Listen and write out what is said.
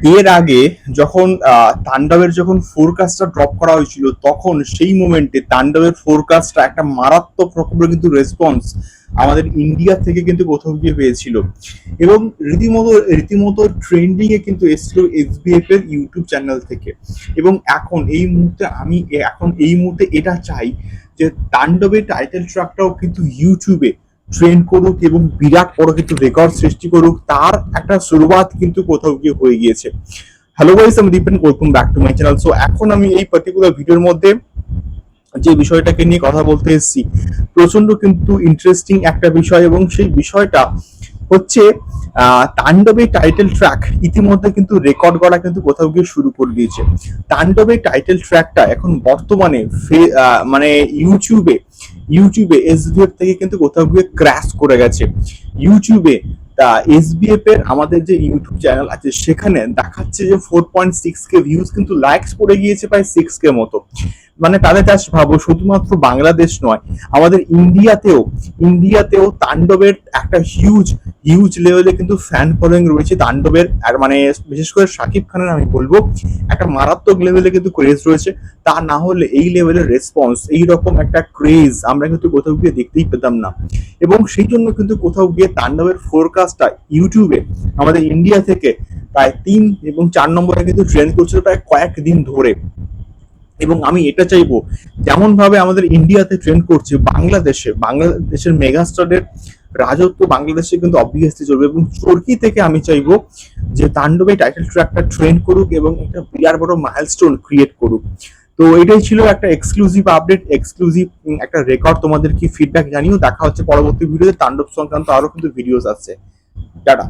এর আগে যখন তাণ্ডবের যখন ফোরকাস্টটা ড্রপ করা হয়েছিল, তখন সেই মোমেন্টে তাণ্ডবের ফোরকাস্টটা একটা মারাত্মক রকমের কিন্তু রেসপন্স আমাদের ইন্ডিয়া থেকে কিন্তু কোথাও গিয়ে পেয়েছিল এবং রীতিমতো রীতিমতো ট্রেন্ডিং এ কিন্তু এসেছিল এসবিএফ এর ইউটিউব চ্যানেল থেকে। এবং এখন এই মুহূর্তে আমি, এখন এই মুহূর্তে এটা চাই যে তাণ্ডবের টাইটেল ট্র্যাকটাও কিন্তু ইউটিউবে ট্রেন্ড করুক এবং বিরাট বড় কিন্তু রেকর্ড সৃষ্টি করুক, তার একটা শুরুয়াত কিন্তু কোথাও গিয়ে হয়ে গিয়েছে। হ্যালো গাইস আমি Dipen welcome back to my channel so এখন আমি এই পার্টিকুলার ভিডিওর মধ্যে যে বিষয়টাকে নিয়ে কথা বলতে এসেছি প্রচণ্ড কিন্তু ইন্টারেস্টিং একটা বিষয় এবং সেই বিষয়টা হচ্ছে তাণ্ডবের টাইটেল ট্র্যাক ইতিমধ্যে কিন্তু রেকর্ড করা কিন্তু কোথাও গিয়ে শুরু করে দিয়েছে। তাণ্ডবের টাইটেল ট্র্যাকটা এখন বর্তমানে মানে ইউটিউবে ইউটিউবে এসবিএফ থেকে কিন্তু কোথাও গিয়ে ক্র্যাশ করে গেছে। ইউটিউবে তা এসবিএফ এর আমাদের যে ইউটিউব চ্যানেল আছে, সেখানে দেখাচ্ছে যে four point six K views কিন্তু লাইকস পড়ে গিয়েছে প্রায় সিক্স কে মতো। মানে তাদের চাষ ভাবো, শুধুমাত্র বাংলাদেশ নয়, আমাদের ইন্ডিয়াতেও ইন্ডিয়াতেও তাণ্ডবের একটা হিউজ হিউজ লেভেলে কিন্তু ফ্যান ফলোয়িং রয়েছে তাণ্ডবের। আর মানে বিশেষ করে শাকিব খানের আমি বলব, একটা মারাত্মক লেভেলে কিন্তু ক্রেজ রয়েছে। তা না হলে এই লেভেলের রেসপন্স এই রকম একটা ক্রেজ আমরা কিন্তু কোথাও গিয়ে দেখতেই পেতাম না। এবং সেই জন্য কিন্তু কোথাও গিয়ে তাণ্ডবের ফোরকাস্টটা ইউটিউবে আমাদের ইন্ডিয়া থেকে প্রায় তিন এবং চার নম্বরে কিন্তু ট্রেন্ড করছিল প্রায় কয়েকদিন ধরে। এবং আমি এটা চাইব যেমন ভাবে আমাদের ইন্ডিয়াতে ট্রেন্ড করছে বাংলাদেশে, বাংলাদেশের মেগাস্টারের রাজত্ব বাংলাদেশে কিন্তু অবভিয়াসলি চলবে এবং চরকি থেকে আমি চাইব যে তাণ্ডবে টাইটেল ট্র্যাকটা ট্রেন্ড করুক এবং একটা বিরাট বড় মাইলস্টোন ক্রিয়েট করুক। তো এটাই ছিল একটা এক্সক্লুসিভ আপডেট এক্সক্লুসিভ একটা রেকর্ড তোমাদের কি ফিডব্যাক জানিও দেখা হচ্ছে পরবর্তী ভিডিওতে তাণ্ডব সংক্রান্ত আরও কিন্তু ভিডিওস আছে। টাটা।